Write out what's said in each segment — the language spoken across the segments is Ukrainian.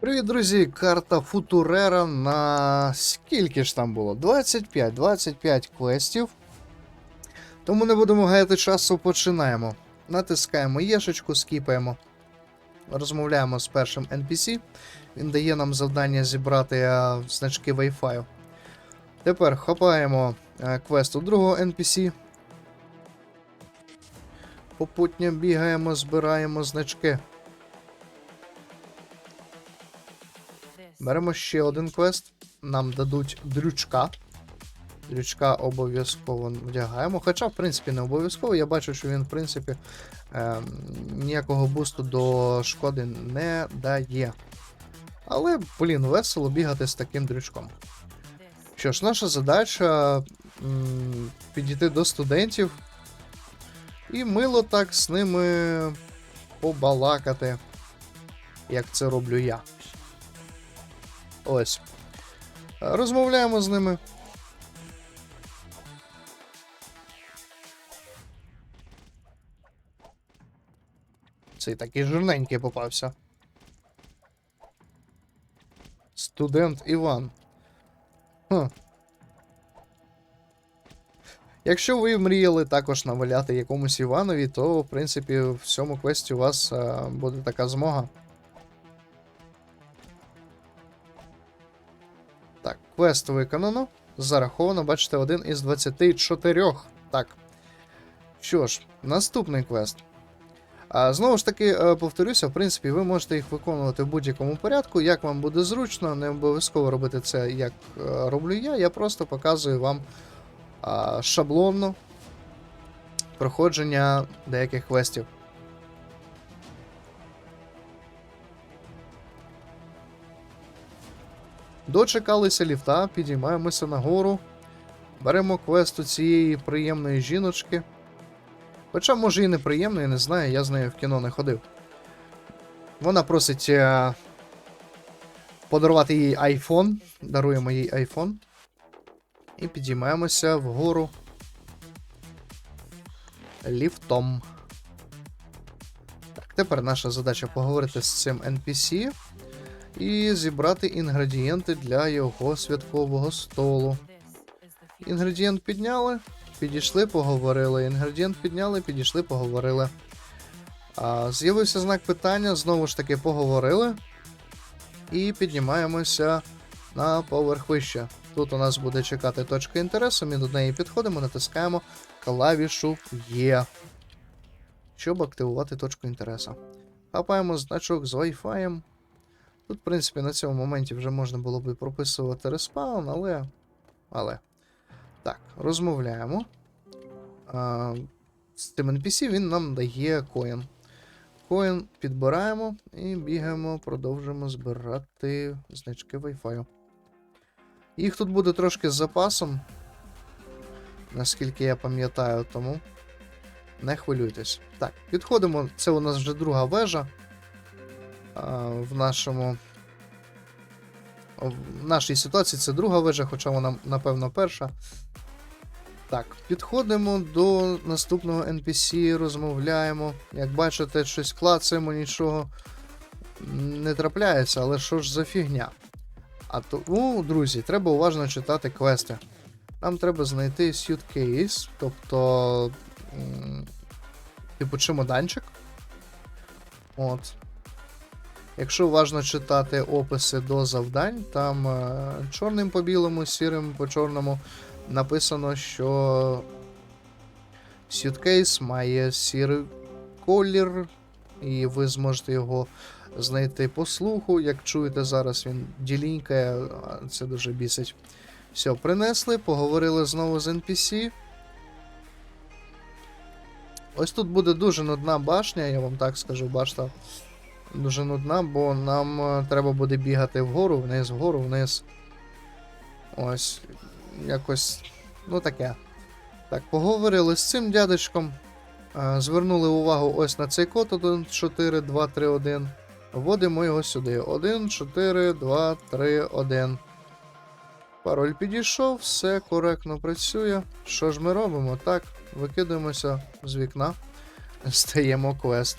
Привіт, друзі! Карта Футурера на скільки ж там було? 25, 25 квестів. Тому не будемо гаяти часу, починаємо. Натискаємо єшечку, скіпаємо. Розмовляємо з першим NPC. Він дає нам завдання зібрати е, значки Wi-Fi. Тепер хапаємо е, квест у другого NPC. Попутньо бігаємо, збираємо значки. Беремо ще один квест. Нам дадуть дрючка. Дрючка обов'язково вдягаємо. Хоча, в принципі, не обов'язково. Я бачу, що він, в принципі, е, ніякого бусту до шкоди не дає. Але, блін, весело бігати з таким дрючком. Що ж, наша задача м, підійти до студентів і мило так з ними побалакати, як це роблю я. Ось. Розмовляємо з ними. Цей такий жирненький попався. Студент Іван. Хм. Якщо ви мріяли також наваляти якомусь Іванові, то в принципі в цьому квесті у вас е, буде така змога. Квест виконано. Зараховано, бачите, один із 24. Так. Що ж, наступний квест. А, знову ж таки, е, повторюся, в принципі, ви можете їх виконувати в будь-якому порядку, як вам буде зручно, не обов'язково робити це, як е, роблю я. Я просто показую вам шаблонно проходження деяких квестів. Дочекалися ліфта, підіймаємося нагору. Беремо квест у цієї приємної жіночки. Хоча, може, і неприємної, не знаю, я з нею в кіно не ходив. Вона просить е, подарувати їй iPhone. Даруємо їй iPhone. І підіймаємося вгору ліфтом. Так, тепер наша задача поговорити з цим NPC і зібрати інгредієнти для його святкового столу. Інгредієнт підняли, підійшли, поговорили. Інгредієнт підняли, підійшли, поговорили. З'явився знак питання, знову ж таки поговорили. І піднімаємося на поверх вище. Тут у нас буде чекати точка інтересу, ми до неї підходимо, натискаємо клавішу Є. Щоб активувати точку інтересу. Хапаємо значок з Wi-Fi. Тут, в принципі, на цьому моменті вже можна було би прописувати респаун, але. Але. Так, розмовляємо. А, з цим NPC він нам дає коін. Коін підбираємо і бігаємо, продовжуємо збирати значки Wi-Fi. Їх тут буде трошки з запасом, наскільки я пам'ятаю, тому не хвилюйтесь. Так, підходимо. Це у нас вже друга вежа в нашому. В нашій ситуації це друга вежа, хоча вона, напевно, перша. Так, підходимо до наступного NPC, розмовляємо. Як бачите, щось клацаємо, нічого не трапляється, але що ж за фігня? А тому, друзі, треба уважно читати квести. Нам треба знайти suitcase, тобто. Типу чемоданчик. От. Якщо уважно читати описи до завдань, там е, чорним по білому, сірим по чорному написано, що suitcase має сірий колір, і ви зможете його знайти по слуху. Як чуєте, зараз він ділінькає, це дуже бісить. Все, принесли, поговорили знову з NPC. Ось тут буде дуже нудна башня, я вам так скажу, башта дуже нудна, бо нам е, треба буде бігати вгору, вниз, вгору, вниз. Ось, якось. Ну таке. Так, поговорили з цим дядечком. е, Звернули увагу ось на цей код 14231. Вводимо його сюди. 1, 4, 2, 3, 1. Пароль підійшов, все коректно працює. Що ж ми робимо? Так, викидаємося з вікна, стаємо квест.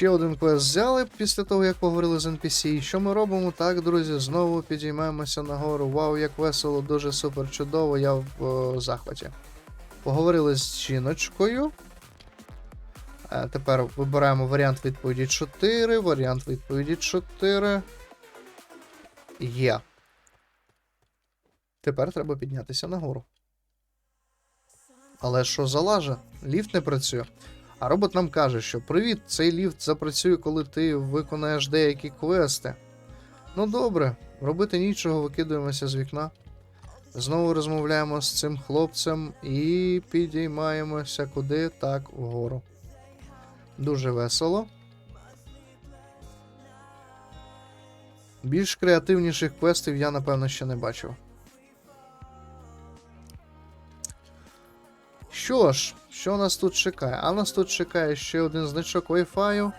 Ще один квест взяли після того, як поговорили з NPC. І що ми робимо? Так, друзі, знову підіймаємося нагору. Вау, як весело, дуже супер чудово, я в о, захваті. Поговорили з жіночкою. Е, тепер вибираємо варіант відповіді 4, варіант відповіді 4. Є. Тепер треба піднятися нагору. Але що за лажа? Ліфт не працює. А робот нам каже, що привіт, цей ліфт запрацює, коли ти виконаєш деякі квести. Ну добре, робити нічого, викидуємося з вікна. Знову розмовляємо з цим хлопцем і підіймаємося куди так вгору. Дуже весело. Більш креативніших квестів я, напевно, ще не бачив. Що ж, що нас тут чекає? А нас тут чекає ще один значок Wi-Fi.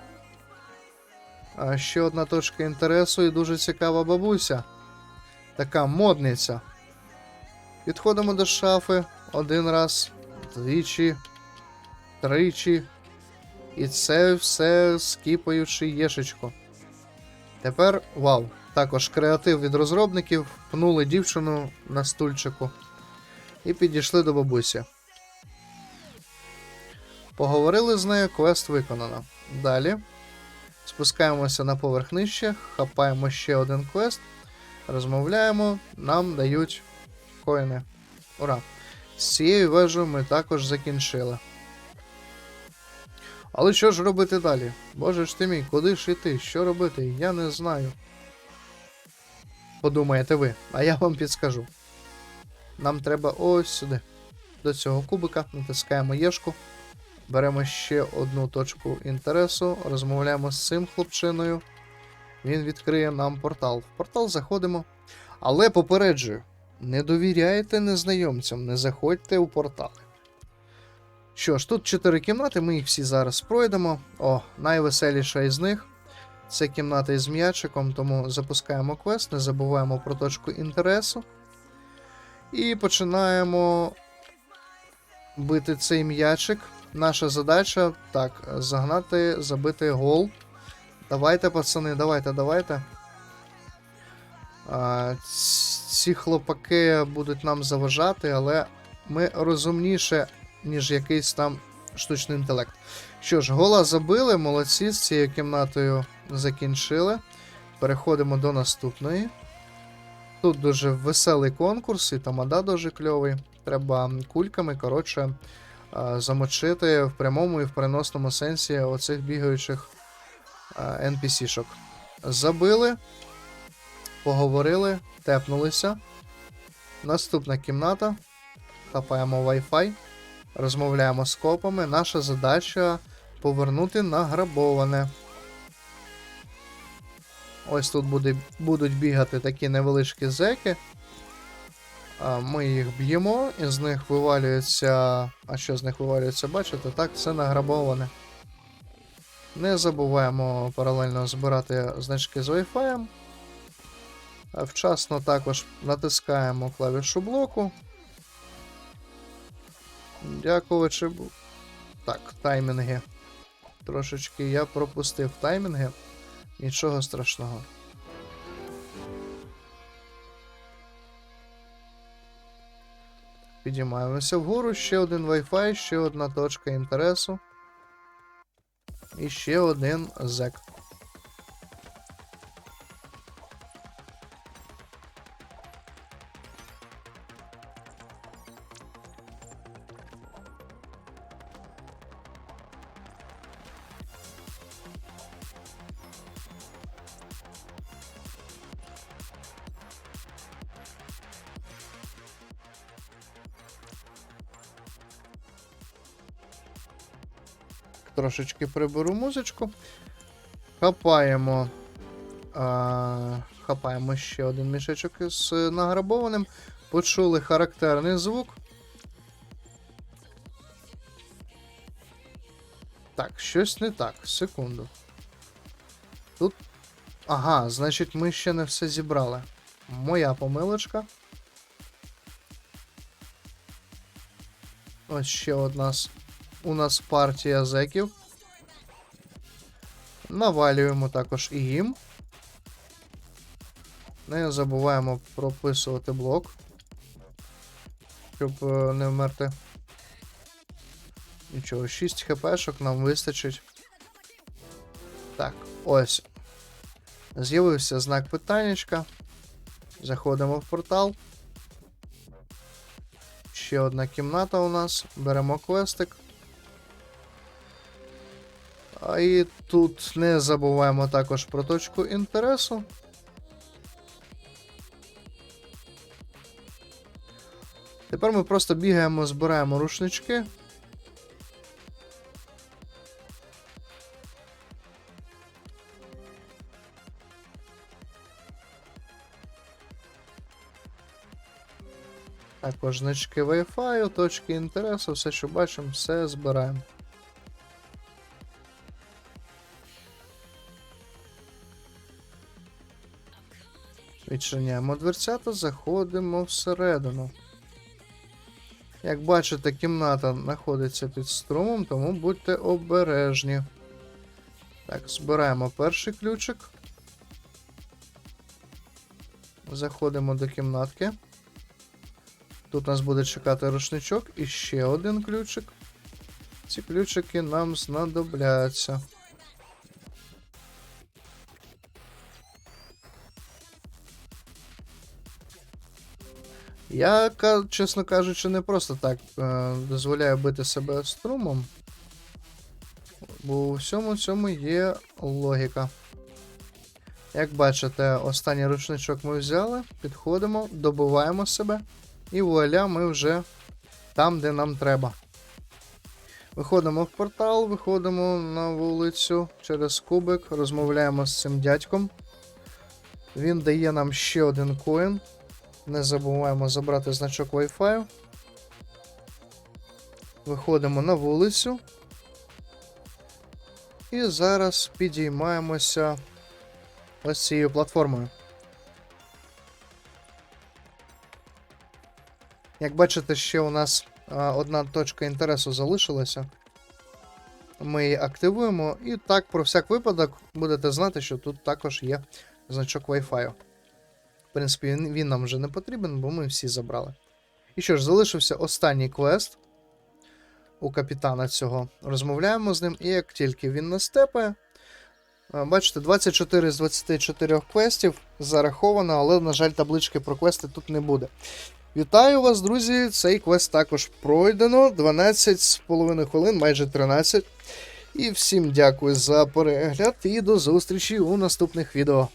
Ще одна точка інтересу і дуже цікава бабуся. Така модниця. Підходимо до шафи один раз, двічі, тричі. І це все скіпаючи єшечко. Тепер вау. Також креатив від розробників пнули дівчину на стульчику і підійшли до бабусі. Поговорили з нею, квест виконано. Далі спускаємося на поверх нижче, хапаємо ще один квест, розмовляємо, нам дають коїни. Ура! З цією вежею ми також закінчили. Але що ж робити далі? Боже ж ти мій, куди ж іти? Що робити? Я не знаю. Подумаєте ви, а я вам підскажу. Нам треба ось сюди. До цього кубика натискаємо Єшку. Беремо ще одну точку інтересу, розмовляємо з цим хлопчиною. Він відкриє нам портал. В портал заходимо. Але попереджую: не довіряйте незнайомцям, не заходьте у портали. Що ж, тут чотири кімнати, ми їх всі зараз пройдемо. О, найвеселіша із них це кімната із м'ячиком, тому запускаємо квест, не забуваємо про точку інтересу. І починаємо бити цей м'ячик. Наша задача так, загнати, забити гол. Давайте, пацани, давайте, давайте. Ці хлопаки будуть нам заважати, але ми розумніше, ніж якийсь там штучний інтелект. Що ж, гола забили, молодці, з цією кімнатою закінчили. Переходимо до наступної. Тут дуже веселий конкурс, і тамада дуже кльовий. Треба кульками, коротше, замочити в прямому і в переносному сенсі оцих бігаючих NPC-шок. Забили, поговорили, тепнулися. Наступна кімната. Хапаємо Wi-Fi, розмовляємо з копами. Наша задача повернути награбоване. Ось тут буде, будуть бігати такі невеличкі зеки. Ми їх б'ємо, і з них вивалюється. А що з них вивалюється, бачите? Так, це награбоване. Не забуваємо паралельно збирати значки з Wi-Fi. Вчасно також натискаємо клавішу блоку. Дякувачи. бу- Так, таймінги. Трошечки я пропустив таймінги. Нічого страшного. Підіймаємося вгору, ще один Wi-Fi, ще одна точка інтересу. І ще один зек. Трошечки приберу музичку. Хапаємо. А, хапаємо ще один мішечок з награбованим. Почули характерний звук. Так, щось не так. Секунду. Тут. Ага, значить, ми ще не все зібрали. Моя помилочка. Ось ще одна с- у нас партія зеків. Навалюємо також і їм. Не забуваємо прописувати блок. Щоб е, не вмерти. Нічого, 6 хпшок нам вистачить. Так, ось. З'явився знак питаннячка. Заходимо в портал. Ще одна кімната у нас. Беремо квестик. І тут не забуваємо також про точку інтересу. Тепер ми просто бігаємо, збираємо рушнички. Також значки Wi-Fi, точки інтересу, все, що бачимо, все збираємо. Відчиняємо дверцята, заходимо всередину. Як бачите, кімната знаходиться під струмом, тому будьте обережні. Так, збираємо перший ключик. Заходимо до кімнатки. Тут нас буде чекати рушничок і ще один ключик. Ці ключики нам знадобляться. Я, чесно кажучи, не просто так е, дозволяю бити себе струмом. Бо у всьому цьому є логіка. Як бачите, останній ручничок ми взяли, підходимо, добиваємо себе, і вуаля, ми вже там, де нам треба. Виходимо в портал, виходимо на вулицю через кубик, розмовляємо з цим дядьком. Він дає нам ще один коін. Не забуваємо забрати значок Wi-Fi. Виходимо на вулицю. І зараз підіймаємося ось цією платформою. Як бачите, ще у нас одна точка інтересу залишилася. Ми її активуємо, і так, про всяк випадок, будете знати, що тут також є значок Wi-Fi. В принципі, він, він нам вже не потрібен, бо ми всі забрали. І що ж, залишився останній квест у капітана цього. Розмовляємо з ним, і як тільки він настепає. а, Бачите, 24 з 24 квестів зараховано, але, на жаль, таблички про квести тут не буде. Вітаю вас, друзі! Цей квест також пройдено. 12,5 хвилин, майже 13. І всім дякую за перегляд і до зустрічі у наступних відео.